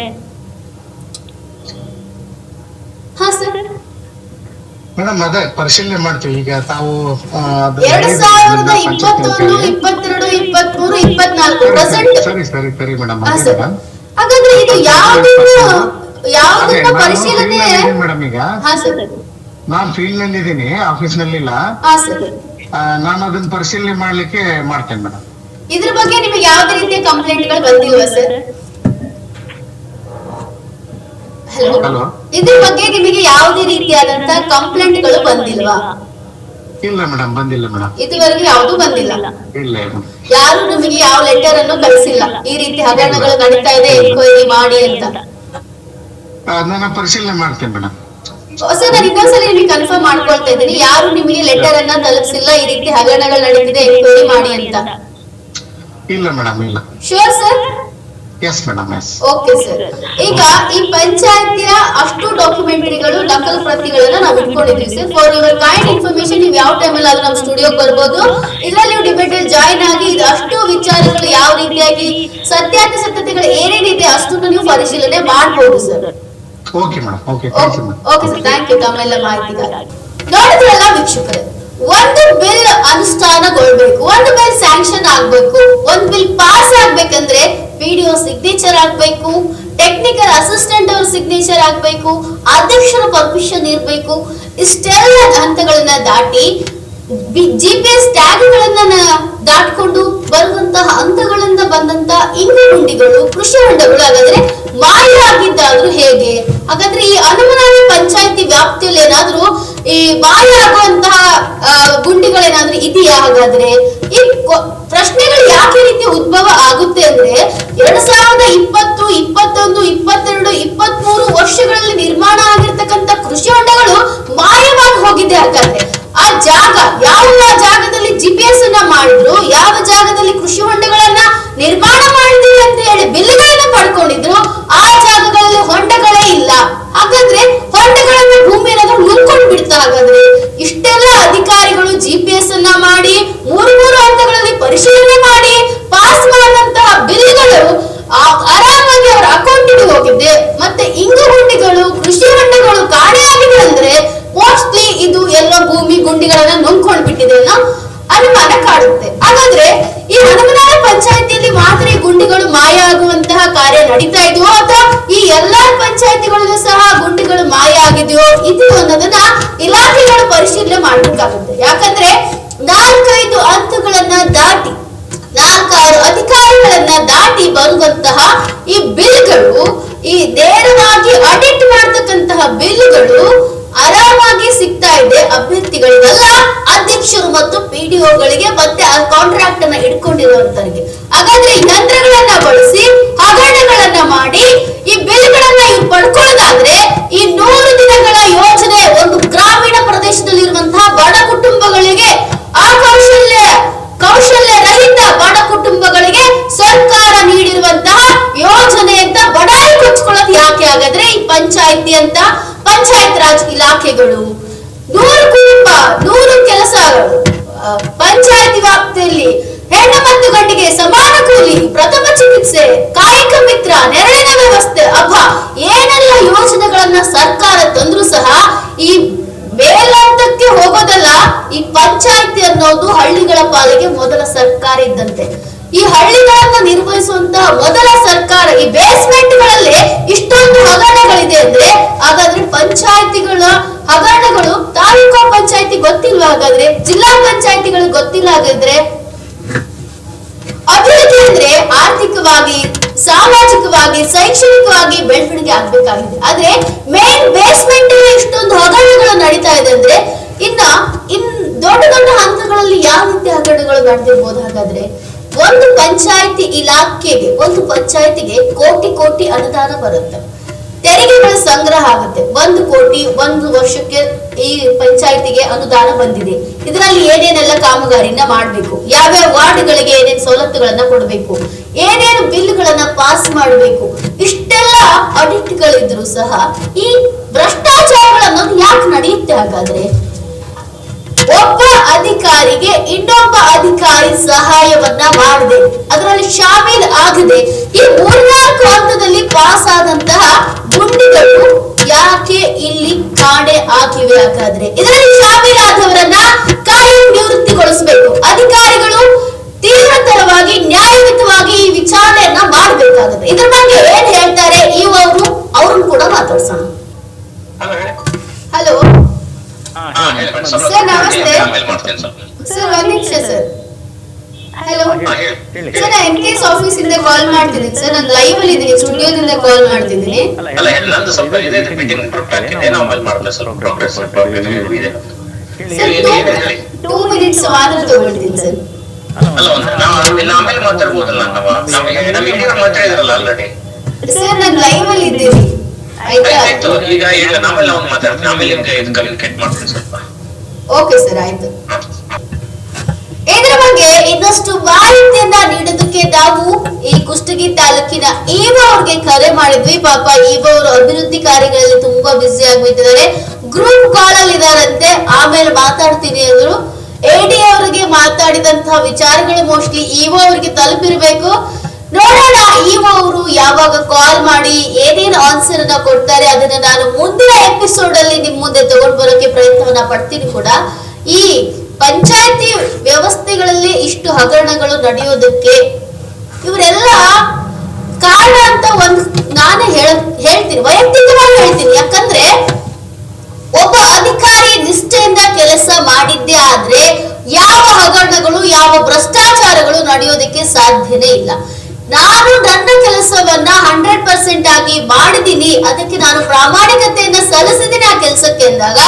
ಹಾ, ಸರ್. ಮೇಡಮ್ ಅದೇ ಪರಿಶೀಲನೆ ಮಾಡ್ತೀವಿ. ಈಗ ತಾವು ಎರಡ್ ಸಾವಿರದ ಇಪ್ಪತ್ತೊಂದು. ಇಪ್ಪತ್ತೆರಡು ಇಪ್ಪತ್ಮೂರು ಇಪ್ಪತ್ನಾಲ್ಕು ಸರಿ, ಪ್ರೆಸೆಂಟ್ ಸರಿ ಸರಿ ಸರಿ ಮೇಡಮ್ ಮೇಡಮ್. ಹಾಗಾದ್ರೆ ಇದು ಯಾವ್ದನ್ನ ಅದೇ ಯಾವ್ದನ್ನ ನಾನು ಪರಿಶೀಲನೆ ಹೇಳಿದ್ದೀನಿ ಮೇಡಮ್ ಈಗ. ನಾನ್ ಫೀಲ್ಡ್ನಲ್ಲಿ ಇದ್ದೀನಿ ಆಫೀಸ್ನಲ್ಲಿ ಇಲ್ಲ ನಾನು ಅದನ್ನ ಪರಿಶೀಲನೆ ಮಾಡ್ಲಿಕ್ಕೆ ಮಾಡ್ತೇನೆ ಮೇಡಮ್. ಇದ್ರ ಬಗ್ಗೆ ನಿಮಗೆ ಯಾವುದೇ ರೀತಿಯ ಕಂಪ್ಲೇಂಟ್ಗಳು ಬಂದಿಲ್ವಾ ಸರ್? ಹಲೋ. ಇದ್ರ ಬಗ್ಗೆ ನಿಮಗೆ ಯಾವುದೇ ರೀತಿಯಾದಂತ ಕಂಪ್ಲೇಂಟ್ಗಳು ಬಂದಿಲ್ವಾ? ಇಲ್ಲ ಮೇಡಮ್ ಬಂದಿಲ್ಲ ಮೇಡಮ್. ಇದುವರೆಗೂ ಯಾವುದು ಬಂದಿಲ್ಲ. ಇಲ್ಲ. ಯಾರು ನಿಮಗೆ ಯಾವ ಲೆಟರ್ ಅನ್ನು ಕಳಿಸಿಲ್ಲ. ಈ ರೀತಿ ಹಗರಣಗಳು ನಡೀತಾ ಇದೆ ಎನ್ಕ್ವೈರಿ ಮಾಡಿ ಅಂತ. ನಾನು ಪರಿಶೀಲನೆ ಮಾಡ್ತೇನೆ ಮೇಡಮ್. ಸರ್ ನಾನು ಇನ್ನೊಂದ್ಸಲ ನಿಮಗೆ ಕನ್ಫರ್ಮ್ ಮಾಡ್ಕೊಳ್ತಾ ಇದ್ದೀನಿ. ಯಾರು ನಿಮಗೆ ಲೆಟರ್ ಅನ್ನ ತಲುಪಿಸಿಲ್ಲ. ಈ ರೀತಿ ಹಗರಣಗಳು ನಡೀತಿದೆ ಎನ್ಕ್ವೈರಿ ಮಾಡಿ ಅಂತ. ಇಲ್ಲ ಮೇಡಮ್ ಇಲ್ಲ. Sure sir yes madam yes okay sir ಈಗ ಈ ಪಂಚಾಯತಿಯ ಅಷ್ಟು ಡಾಕ್ಯುಮೆಂಟರಿಗಳು ನಕಲ್ ಪ್ರತಿಗಳನ್ನ ನಾವು ಇಟ್ಕೊಂಡಿದ್ವಿ sir for your kind information ನೀವು ಯಾವ ಟೈಮಲ್ಲಿ ಆದ್ರೂ ನಮ್ಮ ಸ್ಟುಡಿಯೋಗೆ ಬರ್ಬೋದು. ಇದ್ರಲ್ಲಿ ನೀವು ಡಿಬೇಟ್ ಜಾಯಿನ್ ಆಗಿ ಇದು ಅಷ್ಟು ವಿಚಾರಗಳು ಯಾವ ರೀತಿಯಾಗಿ ಸತ್ಯಾಸತ್ಯತೆಗಳು ಏನೇನಿದೆ ಅಷ್ಟನ್ನು ನೀವು ಪರಿಶೀಲನೆ ಮಾಡಬಹುದು sir okay madam okay okay sir thank you ತಮ್ಮೆಲ್ಲ ಮಾಹಿತಿಗಾಗಿ. ನೋಡಿದ್ರಲ್ಲ ವೀಕ್ಷಕರೇ ಒಂದು ಬಿಲ್ ಅನುಷ್ಠಾನಗೊಳ್ಬೇಕು, ಒಂದು ಬಿಲ್ ಸ್ಯಾಂಕ್ಷನ್ ಆಗ್ಬೇಕು, ಒಂದು ಬಿಲ್ ಪಾಸ್ ಆಗ್ಬೇಕಂದ್ರೆ ವಿಡಿಯೋ ಸಿಗ್ನೇಚರ್ ಆಗ್ಬೇಕು ಟೆಕ್ನಿಕಲ್ ಅಸಿಸ್ಟೆಂಟ್ ಅವ್ರ ಸಿಗ್ನೇಚರ್ ಆಗ್ಬೇಕು, ಅಧ್ಯಕ್ಷರ ಪರ್ಮಿಷನ್ ಇರಬೇಕು, ಇಷ್ಟೆಲ್ಲ ಹಂತಗಳನ್ನ ದಾಟಿ ಜಿ ಪಿ ಎಸ್ ಟ್ಯಾಗ್ಗಳನ್ನ ದಾಟ್ಕೊಂಡು ಬರುವಂತಹ ಹಂತಗಳಿಂದ ಬಂದಂತ ಇಂಗು ಗುಂಡಿಗಳು ಕೃಷಿ ಹೊಂಡಗಳು ಹಾಗಾದ್ರೆ ಮಾಯ ಆಗಿದ್ದಾದ್ರೂ ಹೇಗೆ? ಹಾಗಾದ್ರೆ ಈ ಅನುಮಾನ ಪಂಚಾಯತಿ ವ್ಯಾಪ್ತಿಯಲ್ಲಿ ಏನಾದ್ರೂ ಈ ಮಾಯ ಆಗುವಂತಹ ಗುಂಡಿಗಳೇನಾದ್ರೂ ಇದೆಯಾ ಹಾಗಾದ್ರೆ? ಈ ಪ್ರಶ್ನೆಗಳು ಯಾಕೆ ರೀತಿ ಉದ್ಭವ ಆಗುತ್ತೆ ಅಂದ್ರೆ ಎರಡ್ ಸಾವಿರದ ಇಪ್ಪತ್ತು, ಇಪ್ಪತ್ತೊಂದು, ಇಪ್ಪತ್ತೆರಡು, ಇಪ್ಪತ್ಮೂರು ವರ್ಷಗಳಲ್ಲಿ ನಿರ್ಮಾಣ ಆಗಿರ್ತಕ್ಕಂಥ ಕೃಷಿ ಹೊಂಡಗಳು ಮಾಯವಾಗಿ ಹೋಗಿದೆ ಹಾಗಾದ್ರೆ. ಆ ಜಾಗ ಯಾವ ಜಾಗದಲ್ಲಿ ಜಿ ಪಿ ಎಸ್ ಅನ್ನ ಮಾಡಿದ್ರು, ಯಾವ ಜಾಗದಲ್ಲಿ ಕೃಷಿ ಹೊಂಡಗಳನ್ನ ನಿರ್ಮಾಣ ಮಾಡಿದ್ರಿ ಅಂತ ಹೇಳಿ ಬಿಲ್ಗಳನ್ನ ಪಡ್ಕೊಂಡಿದ್ರು, ಆ ಜಾಗಗಳಲ್ಲಿ ಹೊಂಡಗಳೇ ಇಲ್ಲ. ಹಾಗಾದ್ರೆ ಹೊಂಡಗಳನ್ನ ಭೂಮಿ ಏನಾದ್ರೂ ನುಂಗ್ಕೊಂಡು ಬಿಡ್ತಾ ಹಾಗಾದ್ರೆ ಇಷ್ಟೆಲ್ಲ ಅಧಿಕಾರಿಗಳು ಜಿ ಪಿ ಎಸ್ ಅನ್ನ ಮಾಡಿ, ಮೂರು ಮೂರು ಹಂತಗಳಲ್ಲಿ ಪರಿಶೀಲನೆ ಮಾಡಿ ಪಾಸ್ ಮಾಡಿದಂತಹ ಬಿಲ್ಗಳು ಆರಾಮಾಗಿ ಅವರ ಅಕೌಂಟಿಗೆ ಹೋಗಿದೆ. ಮತ್ತೆ ಇಂಗು ಹುಂಡಿಗಳು, ಕೃಷಿ ಹೊಂಡಗಳು ಮೋಸ್ಟ್ಲಿ ಇದು ಎಲ್ಲ ಭೂಮಿ ಗುಂಡಿಗಳನ್ನ ನುಂಗ್ಕೊಂಡು ಬಿಟ್ಟಿದೆ ಅನ್ನೋ ಅನುಮಾನ ಕಾಡುತ್ತೆ. ಹಾಗಾದ್ರೆ ಈ ಹನುಮನಾಳ ಪಂಚಾಯತಿಯಲ್ಲಿ ಮಾತ್ರ ಈ ಗುಂಡಿಗಳು ಮಾಯ ಆಗುವಂತಹ ಕಾರ್ಯ ನಡೀತಾ ಇದೆಯೋ ಅಥವಾ ಈ ಎಲ್ಲಾ ಪಂಚಾಯತಿಗಳಲ್ಲೂ ಸಹ ಗುಂಡಿಗಳು ಮಾಯ ಆಗಿದೆಯೋ ಇದು ಅನ್ನೋದನ್ನ ಇಲಾಖೆಗಳು ಪರಿಶೀಲನೆ ಮಾಡ್ಬೇಕಾಗುತ್ತೆ. ಯಾಕಂದ್ರೆ ನಾಲ್ಕೈದು ಹಂತಗಳನ್ನ ದಾಟಿ, ನಾಲ್ಕಾರು ಅಧಿಕಾರಿಗಳನ್ನ ದಾಟಿ ಬರುವಂತಹ ಈ ಬಿಲ್ಗಳು ಈ ನೇರವಾಗಿ ಅಡಿಟ್ ಮಾಡತಕ್ಕಂತಹ ಬಿಲ್ಗಳು ಆರಾಮಾಗಿ ಸಿಗ್ತಾ ಇದೆ ಅಭ್ಯರ್ಥಿಗಳಿಗೆಲ್ಲ. ಅಧ್ಯಕ್ಷರು ಮತ್ತು ಪಿಡಿಒಗಳಿಗೆ ಮತ್ತೆ ಆ ಕಾಂಟ್ರಾಕ್ಟ್ ಅನ್ನ ಇಟ್ಕೊಂಡಿರುವಂತವರಿಗೆ. ಹಾಗಾದ್ರೆ ಯಂತ್ರಗಳನ್ನ ಬಳಸಿ, ಹಗರಣಗಳನ್ನ ಮಾಡಿ, ಈ ಬಿಲ್ಗಳನ್ನ ಇವ್ರು ಪಡ್ಕೊಳ್ಳೋದಾದ್ರೆ ಈ ನೂರು ದಿನಗಳ ಯೋಜನೆ ಒಂದು ಗ್ರಾಮೀಣ ಪ್ರದೇಶದಲ್ಲಿರುವಂತಹ ಬಡ ಕುಟುಂಬಗಳಿಗೆ, ಆ ಕೌಶಲ್ಯ ಕೌಶಲ್ಯ ರಹಿತ ಬಡ ಕುಟುಂಬಗಳಿಗೆ ಸರ್ಕಾರ ನೀಡಿರುವಂತಹ ಯೋಜನೆ ಅಂತ ಬಡಾಯಿ ಕೊಚ್ಕೊಳ್ಳೋದು ಯಾಕೆ ಹಾಗಾದ್ರೆ ಈ ಪಂಚಾಯಿತಿ ಅಂತ ಪಂಚಾಯತ್ ರಾಜ್ ಇಲಾಖೆಗಳು ನೂರು ಕುಟುಂಬ ನೂರು ಕೆಲಸಗಳು ಆ, ಪಂಚಾಯತಿ ವ್ಯಾಪ್ತಿಯಲ್ಲಿ ಹೆಣ್ಣು ಮತ್ತು ಗಂಡಿಗೆ ಸಮಾನ ಕೂಲಿ ಪ್ರಥಮ ಚಿಕಿತ್ಸೆ ಕಾಯಕ ಮಿತ್ರ ನೆರಳಿನ ವ್ಯವಸ್ಥೆ ಅಬ್ಬ ಏನೆಲ್ಲ ಯೋಜನೆಗಳನ್ನ ಸರ್ಕಾರ ತಂದ್ರು ಸಹ ಈ ಮೇಲಂತಕ್ಕೆ ಹೋಗೋದಲ್ಲ ಈ ಪಂಚಾಯತಿ ಅನ್ನೋದು ಹಳ್ಳಿಗಳ ಪಾಲಿಗೆ ಮೊದಲ ಸರ್ಕಾರ ಇದ್ದಂತೆ. ಈ ಹಳ್ಳಿಗಳನ್ನು ನಿರ್ವಹಿಸುವಂತ ಮೊದಲ ಸರ್ಕಾರ ಈ ಬೇಸ್ಮೆಂಟ್ಗಳಲ್ಲಿ ಇಷ್ಟೊಂದು ಹಗರಣಗಳಿದೆ ಅಂದ್ರೆ ಹಾಗಾದ್ರೆ ಪಂಚಾಯತಿಗಳ ಹಗರಣಗಳು ತಾಲೂಕು ಪಂಚಾಯತಿ ಗೊತ್ತಿಲ್ಲ ಹಾಗಾದ್ರೆ? ಜಿಲ್ಲಾ ಪಂಚಾಯತಿಗಳು ಗೊತ್ತಿಲ್ಲ ಹಾಗಾದ್ರೆ? ಅಭಿವೃದ್ಧಿ ಅಂದ್ರೆ ಆರ್ಥಿಕವಾಗಿ, ಸಾಮಾಜಿಕವಾಗಿ, ಶೈಕ್ಷಣಿಕವಾಗಿ ಬೆಳವಣಿಗೆ ಆಗ್ಬೇಕಾಗಿದೆ. ಆದ್ರೆ ಮೇನ್ ಬೇಸ್ಮೆಂಟ್ ಇಷ್ಟೊಂದು ಹಗರಣಗಳು ನಡೀತಾ ಇದೆ ಅಂದ್ರೆ ಇನ್ನ ಇನ್ ದೊಡ್ಡ ದೊಡ್ಡ ಹಂತಗಳಲ್ಲಿ ಯಾವ ರೀತಿ ಹಗರಣಗಳು ನಡೆದಿರ್ಬೋದು ಹಾಗಾದ್ರೆ? ಒಂದು ಪಂಚಾಯತಿ ಇಲಾಖೆಗೆ, ಒಂದು ಪಂಚಾಯಿತಿಗೆ ಕೋಟಿ ಕೋಟಿ ಅನುದಾನ ಬರುತ್ತೆ. ತೆರಿಗೆಗಳ ಸಂಗ್ರಹ ಆಗುತ್ತೆ. ಒಂದು ಕೋಟಿ ಒಂದು ವರ್ಷಕ್ಕೆ ಈ ಪಂಚಾಯಿತಿಗೆ ಅನುದಾನ ಬಂದಿದೆ. ಇದರಲ್ಲಿ ಏನೇನೆಲ್ಲ ಕಾಮಗಾರಿನ ಮಾಡಬೇಕು? ಯಾವ್ಯಾವ ವಾರ್ಡ್ಗಳಿಗೆ ಏನೇನು ಸವಲತ್ತುಗಳನ್ನ ಕೊಡಬೇಕು? ಏನೇನು ಬಿಲ್ಗಳನ್ನ ಪಾಸ್ ಮಾಡಬೇಕು? ಇಷ್ಟೆಲ್ಲ ಅಡಿಟ್ಗಳಿದ್ರು ಸಹ ಈ ಭ್ರಷ್ಟಾಚಾರಗಳು ಅನ್ನೋದು ಯಾಕೆ ನಡೆಯುತ್ತೆ ಹಾಗಾದ್ರೆ? ಒಬ್ಬ ಅಧಿಕಾರಿಗೆ ಇನ್ನೊಬ್ಬ ಸಹಾಯವನ್ನ ಮಾಡಿದೆ. ಅದರಲ್ಲಿ ಶಾಮೀಲ್ ಆಗದೆ. ಈ ಮೂರ್ನಾಲ್ಕು ಹಂತದಲ್ಲಿ ಪಾಸ್ ಆದಂತಹ ಗುಂಡಿಗಳು ಯಾಕೆ ಇಲ್ಲಿ ಕಾಣೆ ಆಗಿವೆ ಹಾಗಾದ್ರೆ? ಇದರಲ್ಲಿ ಶಾಮೀಲಾದವರನ್ನ ಕಾಯಂ ನಿವೃತ್ತಿಗೊಳಿಸಬೇಕು. ಅಧಿಕಾರಿಗಳು ತೀವ್ರತರವಾಗಿ ನ್ಯಾಯಯುತವಾಗಿ ಈ ವಿಚಾರಣೆಯನ್ನ ಮಾಡಬೇಕಾಗುತ್ತೆ. ಇದ್ರ ಬಗ್ಗೆ ಏನ್ ಹೇಳ್ತಾರೆ ಇವರು ಅವ್ರನ್ನ ಕೂಡ ಮಾತಾಡ್ಸೋಣ. ಹಲೋ ಸರ್, ನಮಸ್ತೆ. ಸರ್ ಒಂದ್ ನಿಮಿಷ ಸರ್ ಹಲೋ ಹೇಳಿ. ಸರ್ ನಾನು ಎನ್ ಕೇಸ್ ಆಫೀಸ್ ಇಂದ ಕಾಲ್ ಮಾಡ್ತಿದ್ದೀನಿ. ಸರ್ ನಾನು ಲೈವ್ ಅಲ್ಲಿ ಇದ್ದೀನಿ ಸ್ಟುಡಿಯೋದಿಂದ ಕಾಲ್ ಮಾಡ್ತಿದ್ದೀನಿ. ಅಲ್ಲ ಎಲ್ಲ ನಂದು ಸ್ವಲ್ಪ ಇದೆ ಮೀಟಿಂಗ್ ಪ್ರಿಪೇರ್ ಏನೋ ಆಮೇಲೆ ಮಾಡ್ತೇನೆ ಸ್ವಲ್ಪ ಪ್ರೋಗ್ರೆಸ್ ಇದೆ. ಸರ್. ಟೂ ಮಿನಿಟ್ಸ್ ಮಾತ್ರ ತಗೊಳ್ತೀನಿ ಸರ್ ಅಲ್ಲ ನಾವು ಆಮೇಲೆ ಮಾತಾಡ್ಬೋದಲ್ಲ ನಾವು? ನಾವು ಇಂಡಿಯಾ ಮಾತಾಡಿದ್ರಲ್ಲ ಆಲ್ರೆಡಿ ಸರ್ ನಾನು ಲೈವ್ ಅಲ್ಲಿ ಇದ್ದೀನಿ. ಆಯ್ತಾ? ಆಯ್ತು ಈಗ ಈಗ ನಾವೆಲ್ಲ ಒಂದು ಮಾತಾಡ್ತೀನಿ ಆಮೇಲೆ ಇದು ಕಮ್ಯುನಿಕೇಟ್ ಮಾಡ್ತೀನಿ ಸ್ವಲ್ಪ. ಓಕೆ ಸರ್ ಆಯ್ತು. ಬಗ್ಗೆ ಇನ್ನಷ್ಟು ಮಾಹಿತಿಯನ್ನ ನೀಡೋದಕ್ಕೆ ನಾವು ಈ ಕುಷ್ಟಗಿ ತಾಲೂಕಿನ ಈವ ಅವ್ರಿಗೆ ಕರೆ ಮಾಡಿದ್ವಿ. ಪಾಪ ಈವ ಅವರು ಅಭಿವೃದ್ಧಿ ಕಾರ್ಯಗಳಲ್ಲಿ ತುಂಬಾ ಬ್ಯುಸಿ ಆಗ್ಬಿಟ್ಟಿದ್ದಾರೆ ಗ್ರೂಪ್ ಕಾಲ್ ಅಲ್ಲಿ ಇದಾರಂತೆ ಆಮೇಲೆ ಮಾತಾಡ್ತೀನಿ ಅಂದ್ರು. ಎಡಿ ಅವರಿಗೆ ಮಾತಾಡಿದಂತಹ ವಿಚಾರಗಳು ಮೋಸ್ಟ್ಲಿ ಈವ ಅವರಿಗೆ ತಲುಪಿರ್ಬೇಕು. ನೋಡೋಣ, ಈವ ಅವರು ಯಾವಾಗ ಕಾಲ್ ಮಾಡಿ ಏನೇನು ಆನ್ಸರ್ ಅನ್ನ ಕೊಡ್ತಾರೆ ಅದನ್ನ ನಾನು ಮುಂದಿನ ಎಪಿಸೋಡ್ ಅಲ್ಲಿ ನಿಮ್ ಮುಂದೆ ತಗೊಂಡ್ ಬರೋಕೆ ಪ್ರಯತ್ನವನ್ನ ಪಡ್ತೀನಿ ಕೂಡ. ಈ ಪಂಚಾಯತಿ ಇಷ್ಟು ಹಗರಣಗಳು ನಡೆಯೋದಕ್ಕೆ ಇವರೆಲ್ಲ ಕಾರಣ ಅಂತ ಒಂದು ನಾನೇ ಹೇಳ, ಹೇಳ್ತೀನಿ, ವೈಯಕ್ತಿಕವಾಗಿ ಹೇಳ್ತೀನಿ. ಯಾಕಂದ್ರೆ ಒಬ್ಬ ಅಧಿಕಾರಿ ನಿಷ್ಠೆಯಿಂದ ಕೆಲಸ ಮಾಡಿದ್ದೇ ಆದ್ರೆ ಯಾವ ಹಗರಣಗಳು, ಯಾವ ಭ್ರಷ್ಟಾಚಾರಗಳು ನಡೆಯೋದಕ್ಕೆ ಸಾಧ್ಯನೇ ಇಲ್ಲ. ನಾನು ನನ್ನ ಕೆಲಸವನ್ನ ಹಂಡ್ರೆಡ್ ಪರ್ಸೆಂಟ್ ಆಗಿ ಮಾಡಿದೀನಿ ಅದಕ್ಕೆ ನಾನು ಪ್ರಾಮಾಣಿಕತೆಯನ್ನ ಸಲ್ಲಿಸಿದ್ದೀನಿ ಆ ಕೆಲಸಕ್ಕೆ ಅಂದಾಗ,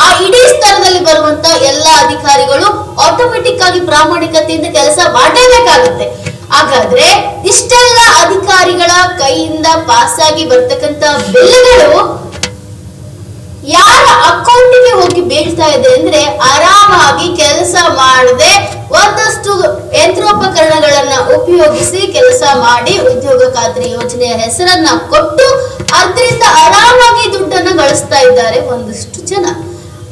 ಆ ಇಡೀ ಸ್ಥಳದಲ್ಲಿ ಬರುವಂತ ಎಲ್ಲ ಅಧಿಕಾರಿಗಳು ಆಟೋಮೆಟಿಕ್ ಆಗಿ ಪ್ರಾಮಾಣಿಕತೆಯಿಂದ ಕೆಲಸ ಮಾಡಲೇಬೇಕಾಗುತ್ತೆ. ಹಾಗಾದ್ರೆ ಇಷ್ಟೆಲ್ಲ ಅಧಿಕಾರಿಗಳ ಕೈಯಿಂದ ಪಾಸ್ ಆಗಿ ಬರ್ತಕ್ಕಂತ ಬಿಲ್ಗಳು ಯಾರ ಅಕೌಂಟಿಗೆ ಹೋಗಿ ಬೀಳ್ತಾ ಇದೆ ಅಂದ್ರೆ ಆರಾಮಾಗಿ ಕೆಲಸ ಮಾಡದೆ ಒಂದಷ್ಟು ಯಂತ್ರೋಪಕರಣಗಳನ್ನ ಉಪಯೋಗಿಸಿ ಕೆಲಸ ಮಾಡಿ ಉದ್ಯೋಗ ಖಾತ್ರಿ ಯೋಜನೆಯ ಹೆಸರನ್ನ ಕೊಟ್ಟು ಅದರಿಂದ ಆರಾಮಾಗಿ ದುಡ್ಡನ್ನ ಗಳಿಸ್ತಾ ಇದ್ದಾರೆ ಒಂದಷ್ಟು ಜನ.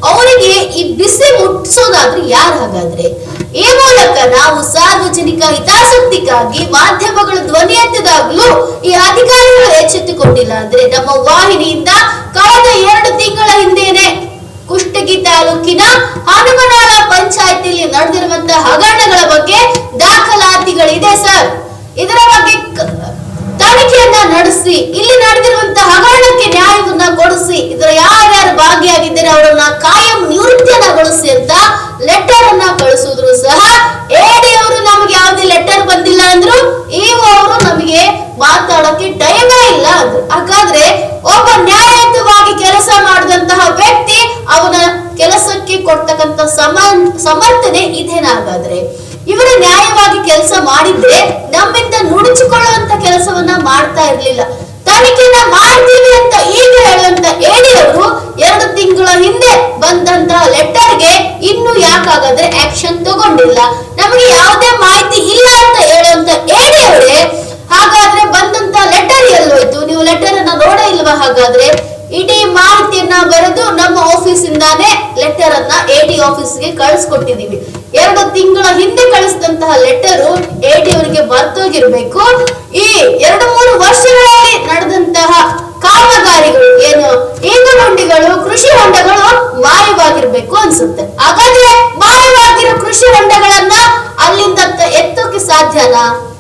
ಅವರಿಗೆ ಈ ಬಿಸಿ ಮುಟ್ಟಿಸೋದಾದ್ರೆ ಯಾರು ಹಾಗಾದ್ರೆ? ಈ ಮೂಲಕ ನಾವು ಸಾರ್ವಜನಿಕ ಹಿತಾಸಕ್ತಿಗಾಗಿ, ಮಾಧ್ಯಮಗಳು ಧ್ವನಿ ಎತ್ತದಾಗ್ಲೂ ಈ ಅಧಿಕಾರಿಗಳು ಎಚ್ಚೆತ್ತುಕೊಂಡಿಲ್ಲ ಅಂದ್ರೆ ನಮ್ಮ ವಾಹಿನಿಯಿಂದ ಕಳೆದ ಎರಡು ತಿಂಗಳ ಹಿಂದೆನೆ ಕುಷ್ಟಗಿ ತಾಲೂಕಿನ ಹನುಮನಾಳ ಪಂಚಾಯತಿಯಲ್ಲಿ ನಡೆದಿರುವಂತಹ ಹಗರಣಗಳ ಬಗ್ಗೆ ದಾಖಲಾತಿಗಳಿದೆ ಸರ್ ಇದರ ಬಗ್ಗೆ ತನಿಖೆಯನ್ನ ನಡೆಸಿ, ಇಲ್ಲಿ ನಡೆದಿರುವಂತಹ ಹಗರಣಕ್ಕೆ ನ್ಯಾಯವನ್ನ ಕೊಡಿಸಿ, ಇದರ ಯಾರ್ಯಾರು ಭಾಗಿಯಾಗಿದ್ದಾರೆ, ಅವರನ್ನ ಕಾಯಂ ನಿವೃತ್ತಿಯನ್ನ ಗೊಳಿಸಿ ಅಂತ ಲೆಟರ್ ಅನ್ನ ಕಳಿಸಿದ್ರು ಸಹ ಎಡಿ ಅವರು ನಮಗೆ ಯಾವುದೇ ಲೆಟರ್ ಬಂದಿಲ್ಲ ಅಂದ್ರು ಇವು ಅವರು ನಮಗೆ ಮಾತಾಡೋಕೆ ಟೈಮೇ ಇಲ್ಲ ಅಂದ್ರು ಹಾಗಾದ್ರೆ ಒಬ್ಬ ನ್ಯಾಯಯುತವಾಗಿ ಕೆಲಸ ಮಾಡಿದಂತಹ ವ್ಯಕ್ತಿ ಅವನ ಕೆಲಸಕ್ಕೆ ಕೊಡ್ತಕ್ಕಂತ ಸಮ ಸಮರ್ಥನೆ ಇದೇನಾಗಾದ್ರೆ? ಇವರು ನ್ಯಾಯವಾಗಿ ಕೆಲಸ ಮಾಡಿದ್ರೆ ನಮ್ಮಿಂದ ನುಡಿಸಿಕೊಳ್ಳುವಂತ ಕೆಲಸವನ್ನ ಮಾಡ್ತಾ ಇರ್ಲಿಲ್ಲ. ತನಿಖೆನ ಮಾಡ್ತೀವಿ ಅಂತ ಈಗ ಹೇಳುವಂತ ಎಡಿ ಅವರು ಎರಡು ತಿಂಗಳ ಹಿಂದೆ ಬಂದಂತಹ ಲೆಟರ್ಗೆ ಇನ್ನು ಯಾಕಾಗಾದ್ರೆ ಆಕ್ಷನ್ ತಗೊಂಡಿಲ್ಲ. ನಮಗೆ ಯಾವುದೇ ಮಾಹಿತಿ ಇಲ್ಲ ಅಂತ ಹೇಳುವಂತ ಎಡಿ ಅವರೇ ಹಾಗಾದ್ರೆ ಬಂದಂತ ಲೆಟರ್ ಎಲ್ಲೋಯ್ತು. ನೀವು ಲೆಟರ್ ಅನ್ನ ನೋಡ ಇಲ್ವಾ ಹಾಗಾದ್ರೆ? ಇಡೀ ಮಾಹಿತಿಯನ್ನ ಬರೆದು ನಮ್ಮ ಆಫೀಸ್ ಇಂದಾನೇ ಲೆಟರ್ ಅನ್ನ ಎಡಿ ಆಫೀಸ್ಗೆ ಕಳಿಸ್ಕೊಟ್ಟಿದೀವಿ. ಎರಡು ತಿಂಗಳ ಹಿಂದೆ ಕಳಿಸಿದಂತಹ ಲೆಟರು ಎಡಿ ಅವರಿಗೆ ಬರ್ತೋಗಿರ್ಬೇಕು. ಈ ಎರಡು ಮೂರು ವರ್ಷಗಳಲ್ಲಿ ನಡೆದಂತಹ ಕಾಮಗಾರಿಗಳು ಏನು? ಈಗಲುಂಡಿಗಳು, ಕೃಷಿ ಹೊಂಡಗಳು ಮಾಯವಾಗಿರ್ಬೇಕು ಅನ್ಸುತ್ತೆ. ಹಾಗಾದ್ರೆ ಮಾಯವಾಗಿರೋ ಕೃಷಿ ಹೊಂಡಗಳನ್ನ ಅಲ್ಲಿಂದ ಎತ್ತೋಕೆ ಸಾಧ್ಯನಾ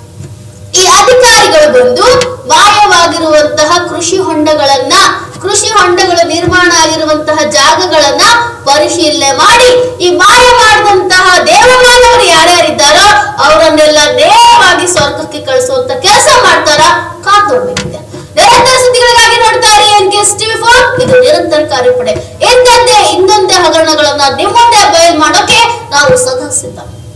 ಈ ಅಧಿಕಾರಿಗಳು ಬಂದು ಮಾಯವಾಗಿರುವಂತಹ ಕೃಷಿ ಹೊಂಡಗಳನ್ನ ಕೃಷಿ ಹೊಂಡಗಳು ನಿರ್ಮಾಣ ಆಗಿರುವಂತಹ ಜಾಗಗಳನ್ನ ಪರಿಶೀಲನೆ ಮಾಡಿ, ಈ ಮಾಯ ಮಾಡಿದಂತಹ ದೇವಮಾನವರು ಯಾರ್ಯಾರಿದ್ದಾರೋ ಅವರನ್ನೆಲ್ಲ ನೇರವಾಗಿ ಸ್ವರ್ಗಕ್ಕೆ ಕಳಿಸುವಂತ ಕೆಲಸ ಮಾಡ್ತಾರ ಕಾದ್ ನೋಡ್ಬೇಕಿದೆ ನಿರಂತರ ಸುದ್ದಿಗಳಿಗಾಗಿ ನೋಡ್ತಾ ಇರಿ ಎನ್ ಕೆ ಟಿವಿ ಫೋರ್ ಇದು ನಿರಂತರ ಕಾರ್ಯಪಡೆ. ಎಂದಂತೆ, ಇನ್ನೊಂದೇ ಹಗರಣಗಳನ್ನ ನಿಮ್ಮೊಂದೇ ಬಯಲ್ ಮಾಡೋಕೆ ನಾವು ಸದಾ